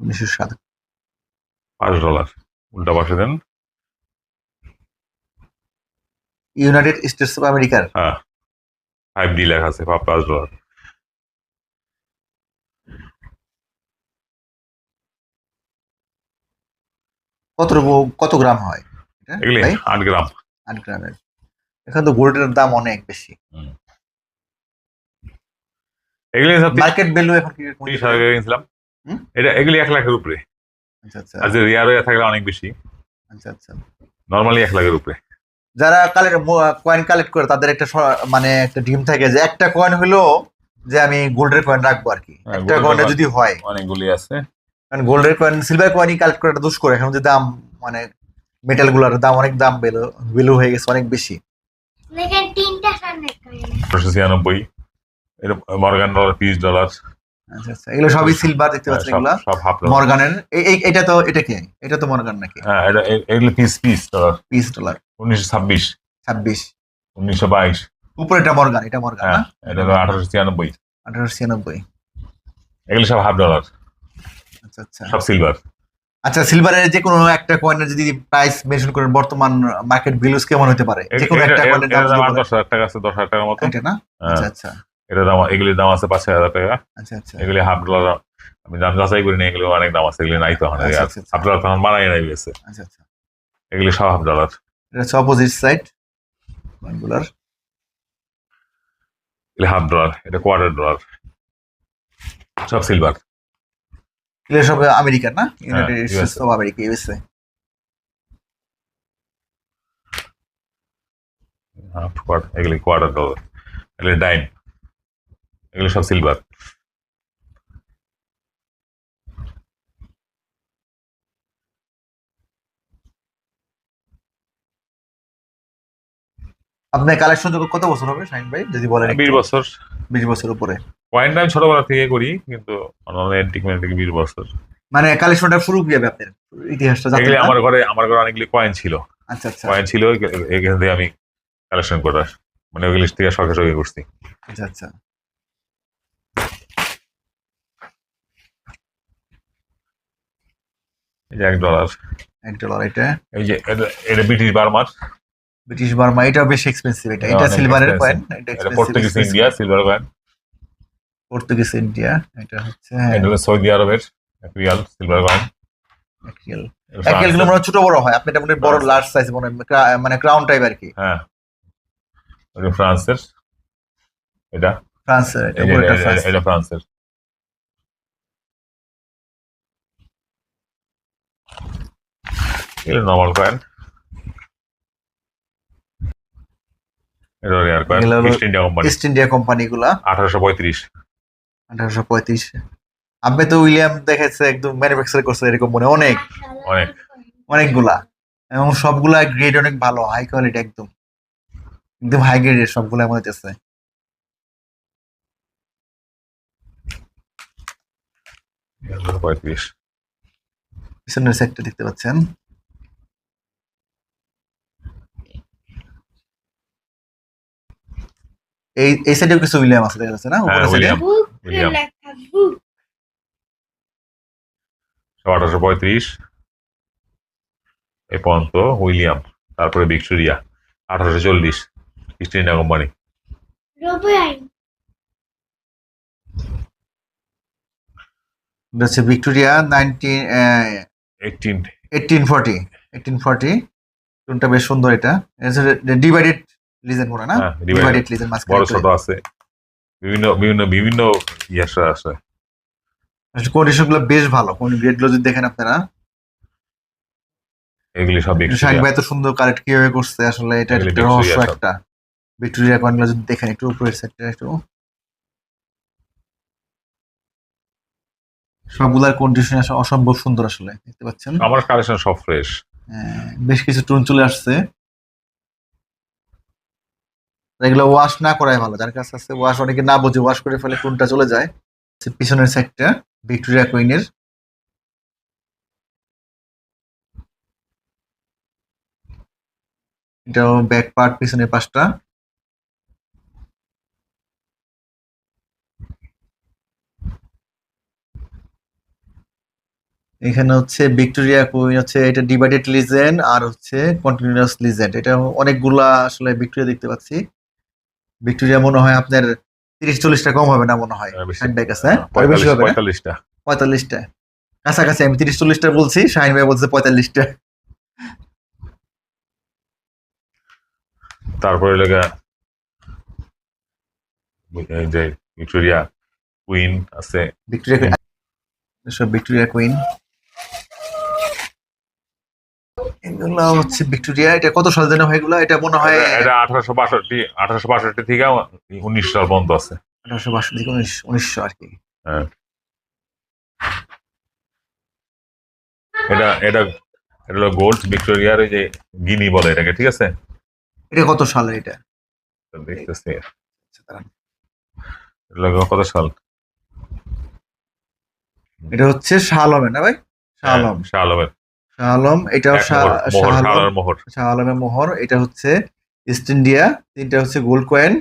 উনিশশো সাত। পাঁচ ডলার। উল্টা পাশে দেন। ইউনাইটেড স্টেটস অফ আমেরিকার। হ্যাঁ। ফাইভ ডি লেখা আছে পাঁচ ডলার। কত কত গ্রাম হয় এগুলি আট গ্রাম। আট গ্রামের। এখানে তো গোল্ডের দাম অনেক বেশি। এগুলি মার্কেট ভ্যালু এখন তিরিশ হাজার কিনছিলাম। এটা এগুলি এক লাখের উপরে। আচ্ছা আচ্ছা। আর যে রিয়ার থাকলে অনেক বেশি। আচ্ছা আচ্ছা। নর্মালি এক লাখের উপরে। যারা কালেক্ট কয়েন কালেক্ট করে তাদের একটা মানে একটা ড্রিম থাকে যে একটা কয়েন হলো যে আমি গোল্ডের কয়েন রাখব আর কি। হ্যাঁ, একটা কয়েনে যদি হয়। অনেকগুলি আছে। কারণ গোল্ডের কয়েন সিলভার কয়েনই কালেক্ট করাটা দুষ্কর। এখন যে দাম মানে মেটালগুলার দাম অনেক দাম বেলো ভ্যালু হয়ে গেছে অনেক বেশি। নশো ছিয়ানব্বই। মর্গান ডলার পিস ডলার আচ্ছা এগুলো সবই সিলভার দেখতে হ্যাঁ, পাচ্ছেন এগুলো? সব হাফ মর্গানের এটা তো এটা কি? এটা তো মর্গান নাকি? হ্যাঁ এটা এগুলো piece piece dollar piece dollar উনিশশো ছাব্বিশ। ছাব্বিশ। উনিশশো বাইশ। উপরে এটা মর্গান এটা মর্গান হ্যাঁ এটা তো আঠারোশো ছিয়ানব্বই। আঠারোশো ছিয়ানব্বই। এগুলো সব হাফ ডলার আচ্ছা আচ্ছা। সব সিলভার আচ্ছা সিলভারের যে কোনো একটা কয়েনের যদি প্রাইস মেনশন করেন বর্তমান মার্কেট ভ্যালুস কেমন হতে পারে? যে কোনো একটা কয়েনের দাম এটা যদি দাম আট বলেন। দশ হাজার টাকা আছে দশ হাজার টাকার মতো। এটা না? হ্যাঁ, আচ্ছা আচ্ছা। এটা দাম এগুলির দাম আছে পাঁচ হাজার টাকা। আচ্ছা আচ্ছা। এগুলি হাফ ডলার আমি দাম যাচাই করি না এগুলো অনেক দাম আছে এগুলি নাই তো আচ্ছা। হাফ ডলার তখন বানাই নাই গেছে আচ্ছা আচ্ছা। এগুলি সব হাফ ডলার এটা হচ্ছে অপোজিট সাইড কয়েনগুলার এগুলি হাফ ডলার এটা কোয়ার্টার ডলার সব সিলভার আমেরিকান না? United States of America USA half quarter এগুলি কোয়ার্টার ডলার এগুলি ডাইম এগুলি সব সিলভার আপনার কালেকশন কত বছর হবে শাহিন ভাই? যদি বলেন বিশ বছর। বিশ বছর উপরে। পয়েন্ট আমি ছোটবেলা থেকে করি কিন্তু অ্যান্টিক ম্যান্টিক বিশ বছর। মানে কালেকশনটা শুরু কি হবে আপনার? ইতিহাসটা জানতে আমার ঘরে আমার ঘরে অনেকগুলি কয়েন ছিল। আচ্ছা আচ্ছা। কয়েন ছিল এখান থেকে আমি কালেকশন করার মানে ওইগুলি থেকে শখে শখে করছি। আচ্ছা আচ্ছা। এক ডলার এক ডলার এটা। এই যে এটা- এটা ব্রিটিশ বার্মার ব্রিটিশ বার্মা এটাও বেশ এক্সপেন্সিভ এটা এটা এটা সিলভারের কয়েন এটা এটা Portuguese India silver coin Portuguese India এটা হচ্ছে এটা হলো সৌদি আরবের রিয়াল সিলভার কয়েন একিয়াল একিয়ালগুলো মনে হয় ছোট বড় হয় আপনি এটা মনে বড় লার্জ সাইজ মনে হয় মানে ক্রাউন টাইপ আর কি। হ্যাঁ। ফ্রান্সের এটা? ফ্রান্সের এটা এটা- এটা ফ্রান্সের এটা নর্মাল কয়েন এটা রেয়ার কয়েন এগুলো হলো East India Company East India Company গুলা আঠারোশো পঁয়ত্রিশ। আঠারোশো পঁয়ত্রিশ। আপনি তো উইলিয়াম দেখাচ্ছে একদম ম্যানুফ্যাকচার করছে এরকম মনে অনেক। অনেক। অনেকগুলা। এবং সবগুলা গ্রেড অনেক ভালো হাই কোয়ালিটি একদম। একদম হাই গ্রেডের সবগুলা মনে হচ্ছে পঁয়ত্রিশ। পিছনের সেক্টর দেখতে পাচ্ছেন। এই এই সাইডেও কিছু উইলিয়াম আছে দেখা যাচ্ছে না? উপরে সাইডে উইলিয়াম আঠারোশো পঁয়ত্রিশ। এ পর্যন্ত উইলিয়াম তারপরে ভিক্টোরিয়া আঠারোশো চল্লিশ ইস্ট ইন্ডিয়া কোম্পানি হচ্ছে Victoria nineteen eighteen eighteen forty eighteen forty কোনটা বেশ সুন্দর এটা। ডিভাইডেড লিজেন মনে না। ডিভাইডেড লিজেন বড় মাঝখানে ছোট আছে। বিভিন্ন বিভিন্ন বিভিন্ন ইয়াসা আছে। কন্ডিশনগুলো বেশ ভালো? কোন গ্রেডগুলো যদি দেখেন আপনারা? এগুলি সব শাহিন ভাই তো সুন্দর কালেক্ট কীভাবে করছে আসলে এটা একটা রহস্য একটা। ভিক্টোরিয়া কয়েনগুলো যদি দেখেন একটু উপরের সাইডটা একটু। সবগুলার কন্ডিশন অসম্ভব সুন্দর আসলে দেখতে পাচ্ছেন? আমার কালেকশন সব ফ্রেশ হ্যাঁ, বেশ কিছু টুন চলে আসছে। এগুলো ওয়াশ না করাই ভালো। যার কাছে আছে ওয়াশ অনেকে না বোঝে ওয়াশ করে ফেলে, কোনটা চলে যায়। পিছনের সাইডটা ভিক্টোরিয়া কুইনের এটাও ব্যাক পার্ট পিছনের পাশটা। এখানে হচ্ছে ভিক্টোরিয়া কুইন হচ্ছে এটা ডিভাইডেড লিজেন্ড আর হচ্ছে কন্টিনিউয়াস লিজেন্ড এটা অনেকগুলা আসলে ভিক্টোরিয়া দেখতে পাচ্ছি। ভিক্টোরিয়া মনে হয় আপনার তিরিশ চল্লিশটা কম হবে না মনে হয়? হ্যাঁ, বেশি। কাছে হ্যাঁ? না? পঁয়তাল্লিশটা। পঁয়তাল্লিশটা। কাছাকাছি আমি তিরিশ চল্লিশটা বলছি শাহিন ভাই বলছে পঁয়তাল্লিশটা। তারপরে লেগা যে ভিক্টোরিয়া কুইন আছে। ভিক্টোরিয়া সব ভিক্টোরিয়া কুইন এগুলো হচ্ছে ভিক্টোরিয়া এটা কত সাল জানো হয় এগুলো? এটা মনে হয় এটা আঠারোশো বাষট্টি আঠারোশো বাষট্টি থেকে উনিশ সাল পর্যন্ত আছে। আঠারোশো বাষট্টি থেকে উনিশ উনিশশো আর কি। হ্যাঁ। এটা এটা এটা হলো গোল্ড ভিক্টোরিয়ার যে গিনি বলে এটাকে ঠিক আছে? এটা কত সালের এটা? দেখতেছি। আচ্ছা, কত সাল? এটা হচ্ছে শাহ আলমের না ভাই? শাহ আলম হ্যাঁ, শাহ আলমের শাহ আলম এটাও শাহ আলমের মোহর এটা হচ্ছে ইস্ট ইন্ডিয়া তিনটা হচ্ছে গোল্ড কয়েন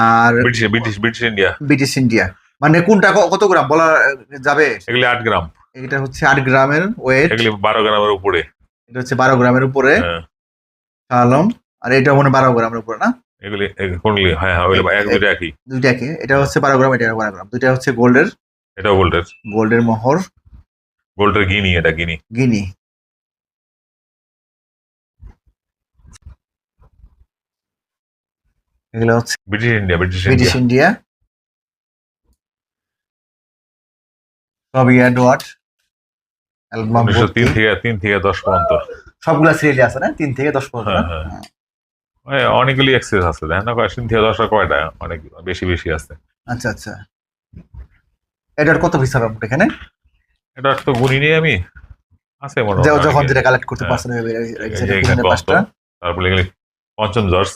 আর British British India British India মানে কোনটা কত গ্রাম বলা যাবে? এগুলি আট গ্রাম। এটা হচ্ছে আট গ্রামের ওয়েট এগুলি বারো গ্রামের উপরে। এটা হচ্ছে বারো গ্রামের উপরে। হ্যাঁ, শাহ আলম আর এটা মনে বারো গ্রামের উপরে না? এগুলি এগ- কোনগুলি? হ্যাঁ হ্যাঁ ওইগুলি এক দুইটা একই। দুইটাকে এটা হচ্ছে বারো গ্রাম এটা বারো গ্রাম। দুইটা হচ্ছে গোল্ডের এটাও গোল্ডের গোল্ডের মোহর। গোল্ডের গিনি এটা গিনি। গিনি। এগুলো হচ্ছে British India British British India. India সবই অ্যাডওয়ার্ড অ্যালবাম তিন থেকে তিন থেকে দশ পর্যন্ত। সবগুলা সিরিয়ালি আছে না? তিন থেকে দশ পর্যন্ত? হ্যাঁ, হ্যাঁ। অনেকগুলি এক্সেস আছে দেখেন না? তিন থেকে দশ কয়টা? অনেক বেশি বেশি আছে। আচ্ছা আচ্ছা। এটার কত পিস হবে এখানে? এটা তো গুনি নিয়ে আমি। আছে মনে হয়। যখন যেটা কালেক্ট করতে। পারছেন তারপরে এগুলি পঞ্চম জর্জ।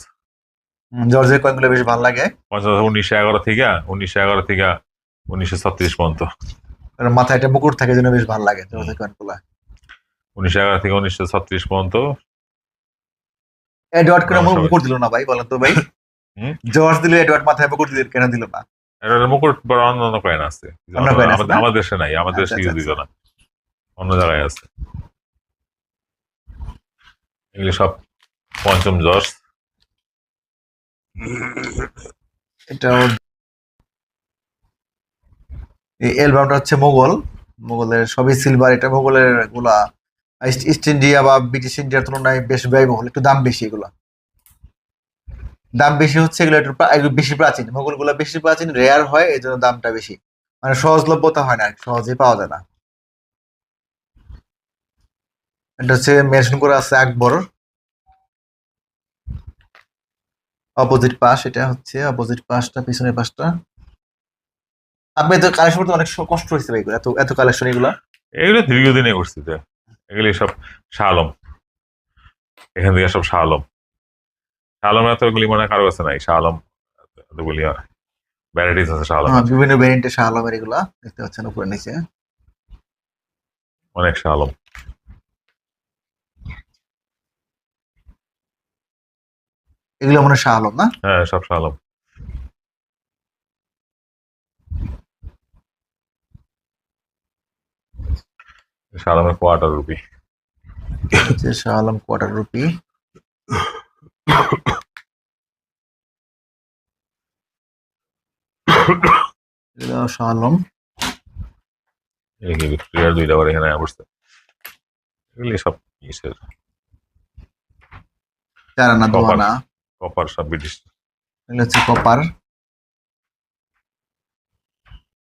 জর্জের কয়েনগুলো বেশ ভালো লাগে। পঞ্চম উনিশশো এগারো থেকে উনিশশো এগারো থেকে উনিশশো ছত্রিশ পর্যন্ত। মাথায় একটা মুকুট থাকে জন্য বেশ ভালো লাগে জর্জের কয়েনগুলো উনিশশো এগারো থেকে উনিশশো ছত্রিশ পর্যন্ত। এডওয়ার্ড কেন। মুকুট দিল না ভাই বলেন তো ভাই। হুম? জর্জ দিল এডওয়ার্ড মাথায় মুকুট দিল কেন দিল না? এটা মুকুট বড় অন্য অন্য কয়েন আছে। আমাদের দেশে নাই আমাদের আচ্ছা, দেশে ইউজ আচ্ছা, দিত না। অন্য জায়গায় আছে। এগুলি সব পঞ্চম জর্জ। এটা এই অ্যালবামটা হচ্ছে মোগল মোগলের সবই সিলভার এটা মোগলেরগুলা ইস্ট ইস্ট ইন্ডিয়া বা ব্রিটিশ ইন্ডিয়ার তুলনায় বেশ ব্যয়বহুল একটু দাম বেশি এগুলো। দাম বেশি হচ্ছে, এগুলো একটু বেশি প্রাচীন। মোগলগুলা বেশি প্রাচীন রেয়ার হয় এই জন্য দামটা বেশি। মানে সহজলভ্যতা হয় না সহজেই পাওয়া যায় না। এটা হচ্ছে মেনশন করে আছে আকবর। অপোজিট পাশ, এটা হচ্ছে অপোজিট পাশটা, পিছনের পাশটা। আপনি তো কালেকশন করতে অনেক কষ্ট হয়েছে ভাই এত এত কালেকশন এগুলো। এগুলো দীর্ঘদিনে করছি এগুলি সব শাহ এখান থেকে সব শাহ শাহ আলম এতগুলি মনে হয় কারও কাছে নাই শাহ আলম এতগুলি ভ্যারাইটিস আছে শাহ আলম হ্যাঁ, বিভিন্ন ভ্যারিয়েন্টের শাহ আলমের এগুলা দেখতে পাচ্ছেন উপরে নিচে। অনেক শাহ আলম এগুলো মনে শাহ আলম না? হ্যাঁ সব শাহ আলম শাহ আলমের quarter rupee Shah Alam quarter rupee Shah Alam এগুলি ভিক্টোরিয়ার দুইটা বার এখানে বসছে এগুলি সব ইসের। চার আনা দু কপার। কপার সব ব্রিটিশ। এগুলো হচ্ছে কপার।